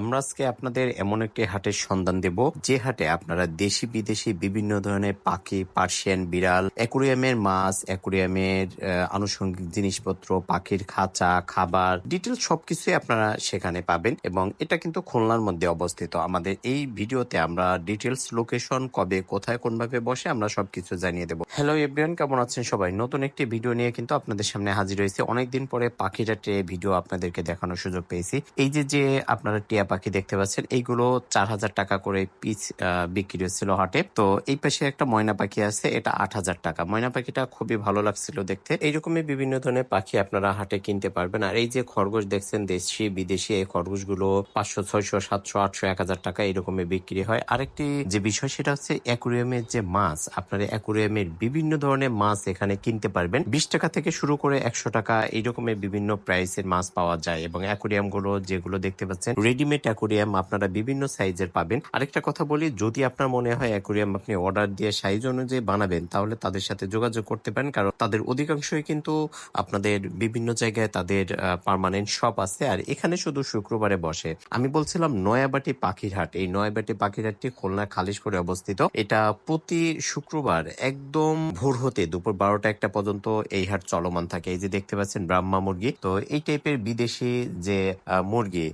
আমরা আজকে আপনাদের এমন একটি হাটের সন্ধান দেব। যে হাটে আপনারা দেশি বিদেশি বিভিন্ন ধরনের পাখি, পার্সিয়ান বিড়াল, অ্যাকুরিয়ামের মাছ, অ্যাকুরিয়ামের আনুষঙ্গিক জিনিসপত্র, পাখির খাঁচা, খাবার ডিটেল সবকিছুই আপনারা সেখানে পাবেন এবং এটা কিন্তু খুলনার মধ্যে অবস্থিত। আমাদের এই ভিডিওতে আমরা ডিটেলস লোকেশন, কবে, কোথায়, কোনভাবে বসে আমরা সবকিছু জানিয়ে দেবো। হ্যালো এভরিওয়ান কেমন আছেন সবাই? নতুন একটি ভিডিও নিয়ে কিন্তু আপনাদের সামনে হাজির হয়েছে। অনেকদিন পরে পাখিটাটে ভিডিও আপনাদেরকে দেখানোর সুযোগ পেয়েছি। এই যে যে আপনারা টিয়া পাখি দেখতে পাচ্ছেন। এইগুলো চার হাজার টাকা করে পিস বিক্রি হচ্ছিল হাটে। তো এই পাশে একটা ময়না পাখি আছে, এটা আট হাজার টাকা। ময়না পাখিটা খুবই ভালো লাগছিল দেখতে। এইরকমই বিভিন্ন ধরনের পাখি আপনারা হাটে কিনতে পারবেন। আর এই যে খরগোশ দেখছেন, দেশি, বিদেশি, এই খরগোশগুলো পাঁচশো, ছয়শো, সাতশো, আটশো, এক হাজার টাকা এরকমই বিক্রি হয়। আরেকটি যে বিষয়, সেটা হচ্ছে অ্যাকুরিয়ামের যে মাছ, আপনারা অ্যাকুরিয়ামের বিভিন্ন ধরনের মাছ এখানে কিনতে পারবেন। বিশ টাকা থেকে শুরু করে একশো টাকা এইরকমের বিভিন্ন প্রাইসের মাছ পাওয়া যায়। এবং অ্যাকুরিয়ামগুলো যেগুলো দেখতে পাচ্ছেন রেডিমেড অ্যাকুরিয়াম আপনারা বিভিন্ন সাইজের পাবেন। আরেকটা কথা বলি, যদি আপনার মনে হয় অ্যাকুরিয়াম আপনি অর্ডার দিয়ে সাইজ অনুযায়ী বানাবেন, তাহলে তাদের সাথে যোগাযোগ করতে পারেন, কারণ তাদের অধিকাংশই কিন্তু আপনাদের বিভিন্ন জায়গায় তাদের পার্মানেন্ট শপ আছে, আর এখানে শুধু শুক্রবারে বসে। আমি বলছিলাম নয়াবাটি পাখির হাট এই নয়াবাটি পাখির হাটটি খুলনা খালিশ করে অবস্থিত। এটা প্রতি শুক্রবার একদম ভোর হতে, দুপুর বারোটা একটা পর্যন্ত এই হাট চলমান থাকে। এই যে দেখতে পাচ্ছেন ব্রাহ্মা মুরগি। তো এই টাইপের বিদেশি যে মুরগি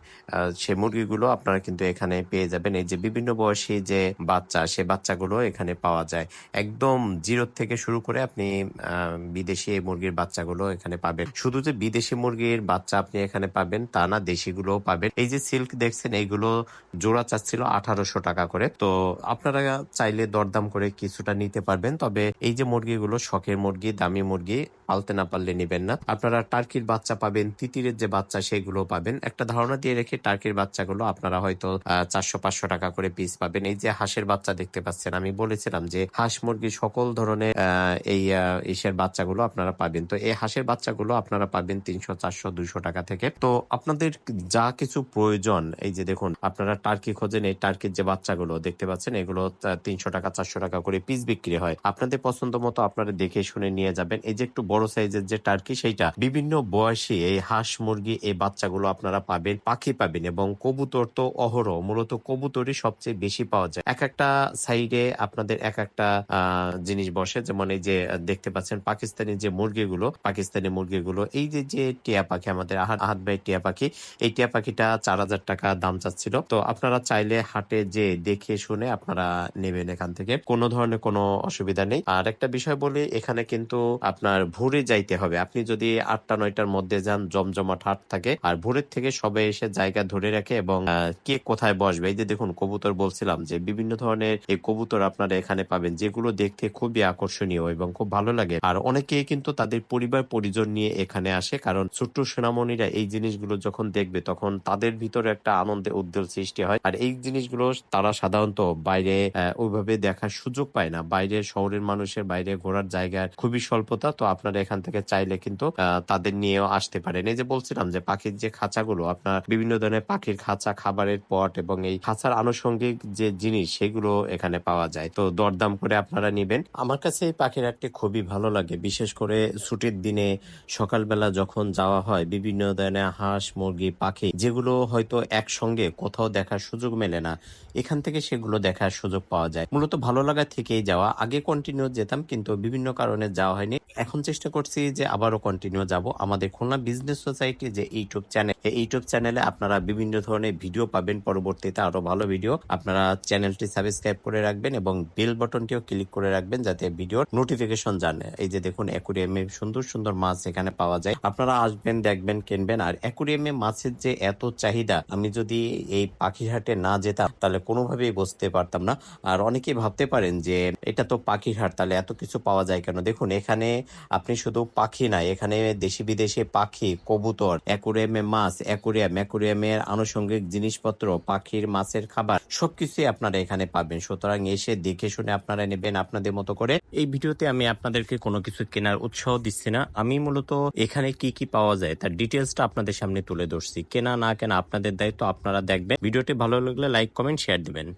সে মুরগিগুলো আপনারা কিন্তু এখানে পেয়ে যাবেন। এই যে বিভিন্ন বয়সী যে বাচ্চা, সে বাচ্চাগুলো এখানে পাওয়া যায়। একদম জিরো থেকে শুরু করে আপনি বিদেশি মুরগির বাচ্চাগুলো এখানে পাবেন। শুধু যে বিদেশি মুরগির বাচ্চা আপনি এখানে পাবেন, তা না, দেশিগুলোও পাবেন। এই যে সিল্ক দেখছেন, এইগুলো জোড়া চাচ্ছিল আঠারোশো টাকা করে। তো আপনারা চাইলে দরদাম করে কিছুটা নিতে পারবেন। তবে এই যে মুরগিগুলো, শখের মুরগি, দামি মুরগি, পালতে না পারলে নিবেন না। আপনারা টার্কির বাচ্চা পাবেন, তিতিরের যে বাচ্চা সেগুলো পাবেন। একটা ধারণা দিয়ে রেখে টার্কির বাচ্চাগুলো আপনারা হয়তো চারশো পাঁচশো টাকা করে পিস পাবেন। এই যে হাঁসের বাচ্চা দেখতে পাচ্ছেন, আমি বলেছিলাম যে হাঁস মুরগি সকল ধরনের এই ইসের বাচ্চাগুলো আপনারা পাবেন। তো এই হাঁসের বাচ্চাগুলো আপনারা পাবেন তিনশো চারশো দুইশো টাকা থেকে। তো আপনাদের যা কিছু প্রয়োজন, এই যে দেখুন, আপনারা টার্কি খোঁজেন, এই টার্কির যে বাচ্চাগুলো দেখতে পাচ্ছেন, এগুলো তিনশো টাকা, চারশো টাকা করে পিস বিক্রি হয়। আপনাদের পছন্দ মতো আপনারা দেখে শুনে নিয়ে যাবেন। এই যে একটু বড় সাইজের যে টার্কি সেইটা বিভিন্ন বয়সী এই হাঁস মুরগি, এই বাচ্চাগুলো আপনারা পাবেন, পাখি পাবেন এবং কবুতর তো অহরহ, মূলত কবুতরই সবচেয়ে বেশি পাওয়া যায়। এক একটা সাইডে আপনাদের এক একটা জিনিস বসে, যেমন এই যে দেখতে পাচ্ছেন পাকিস্তানি যে মুরগিগুলো, পাকিস্তানি মুরগিগুলো, এই যে যে টিয়া পাখি, আমাদের আহাত ভাই টিয়া পাখি, এই টিয়া পাখিটা চার হাজার টাকা দাম চাচ্ছিল। তো আপনারা চাইলে হাটে যে দেখে শুনে আপনারা নেবেন এখান থেকে। কোনো ধরনের কোনো অসুবিধা নেই। আর একটা বিষয় বলি, এখানে কিন্তু আপনার ভোরে যাইতে হবে। আপনি যদি আটটা, নয়টার মধ্যে যান, জমজমাট হাট থাকে, আর ভোরের থেকে সবাই এসে জায়গা ধরে রাখে এবং কে কোথায় বসবে? এই যে দেখুন, কবুতর বলছিলাম যে বিভিন্ন ধরনের এই কবুতর আপনারা এখানে পাবেন, যেগুলো দেখতে খুবই আকর্ষণীয় এবং খুব ভালো লাগে। আর অনেকেই কিন্তু তাদের পরিবার, পরিজন নিয়ে এখানে আসে, কারণ ছোট্ট সোনামণিরা এই জিনিসগুলো যখন দেখবে, তখন তাদের ভিতরে একটা আনন্দে উদ্বেল সৃষ্টি হয়। আর এই জিনিসগুলো তারা সাধারণত বাইরে ওইভাবে দেখার সুযোগ পায় না। বাইরে শহরের মানুষের বাইরে ঘোরার জায়গার খুবই স্বল্পতা, তো আপনারা এখান থেকে চাইলে কিন্তু তাদের নিয়েও আসতে পারেন। এই যে বলছিলাম যে পাখির যে খাঁচাগুলো, আপনার বিভিন্ন ধরনের পাখির খাঁচা খাবারের পট এবং এই খাঁচার আনুষঙ্গিক যে জিনিস, সেগুলো এখানে পাওয়া যায়। তো দরদাম করে আপনারা নিবেন। আমার কাছে এই একটি খুবই ভালো লাগে। বিশেষ করে ছুটির দিনে সকালবেলা যখন যাওয়া হয়, বিভিন্ন ধরনের হাঁস, মুরগি, পাখি, যেগুলো হয়তো একসঙ্গে কোথাও দেখার সুযোগ মেলে না, এখান থেকে সেগুলো দেখার সুযোগ পাওয়া যায়। মূলত ভালো লাগা থেকেই যাওয়া। আগে কন্টিনিউ যেতাম, কিন্তু বিভিন্ন কারণে যাওয়া হয়নি। এখন চেষ্টা করছি যে আবারও কন্টিনিউ যাব। আমাদের খুলনা বিজনেস সোসাইটি যে ইউটিউব চ্যানেল এই ইউটিউব চ্যানেলে আপনারা বিভিন্ন ধরনের ভিডিও পাবেন পরবর্তীতে আরও ভালো ভিডিও। আপনারা চ্যানেলটি সাবস্ক্রাইব করে রাখবেন এবং বেল বাটনটিও ক্লিক করে রাখবেন যাতে ভিডিওর নোটিফিকেশন জানে। এই যে দেখুন, অ্যাকুরিয়ামে সুন্দর সুন্দর মাছ এখানে পাওয়া যায়। আপনারা আসবেন, দেখবেন, কিনবেন। আর অ্যাকুরিয়ামে মাছের যে এত চাহিদা, আমি যদি এই পাখির হাটে না যেতাম, তাহলে কোনোভাবেই বুঝতে পারতাম না। আর অনেকেই ভাবতে পারেন যে, এটা তো পাখির হাট তাহলে এত কিছু পাওয়া যায় কেন? দেখুন, এখানে আপনি শুধু পাখি না, এখানে দেশি বিদেশি পাখি, কবুতর, অ্যাকুরিয়ামে মাছ, অ্যাকুরিয়াম। অ্যাকুরিয়ামের আনুষঙ্গিক জিনিসপত্র, পাখির, মাছের খাবার, সবকিছুই আপনারা এখানে পাবেন। সুতরাং এসে দেখে শুনে আপনারা নেবেন আপনাদের মতো করে। এই ভিডিওতে আমি আপনাদেরকে কোনো কিছু কেনার উৎসাহ দিচ্ছি না। আমি মূলত এখানে কি কি পাওয়া যায় তার ডিটেলসটা আপনাদের সামনে তুলে ধরছি। কেনা না কেনা আপনাদের দায়িত্ব আপনারা দেখবেন। ভিডিওটি ভালো লাগলে লাইক, কমেন্ট, শেয়ার দিবেন।